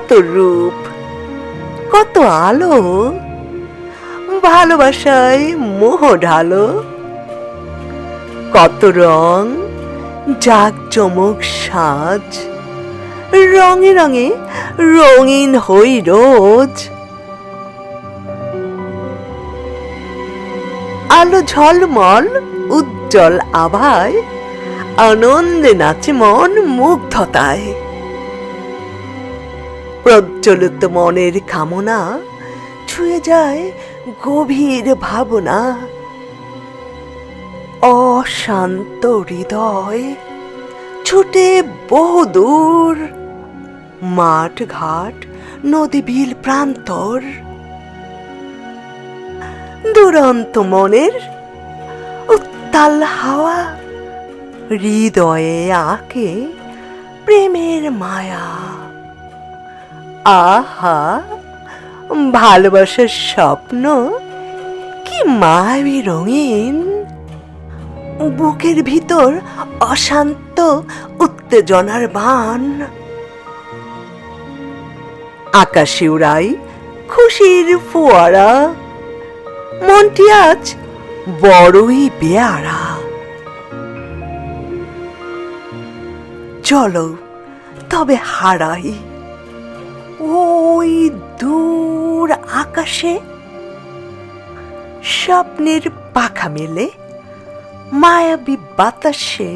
রূপ, কত আলো, ভালোবাসায় মোহ ঢালো, কত রং, জাক চমক সাজ, রঙে রঙে রঙিন হই রোজ। আলো ঝলমল, উজ্জ্বল আভায়, আনন্দে নাচে মন মুগ্ধতায়। প্রজ্বলিত মনের কামনা ছুঁয়ে যায় গভীর ভাবনা। অশান্ত হৃদয় ছুটে বহুদূর মাঠ ঘাট নদী বিল প্রান্তর। দুরন্ত মনের উত্তাল হাওয়া হৃদয়ে আঁকে প্রেমের মায়া। আহা, ভালোবাসার স্বপ্ন? কি মায়াবী রঙিন। বুকের ভিতর অশান্ত উত্তেজনার বান। আকাশে উড়াই খুশির ফোয়ারা। মনটি আজ বড়ই বেয়ারা চলো, তবে হারাই। ওই দূর আকাশে স্বপ্নের পাখা মেলে মায়াবী বাতাসে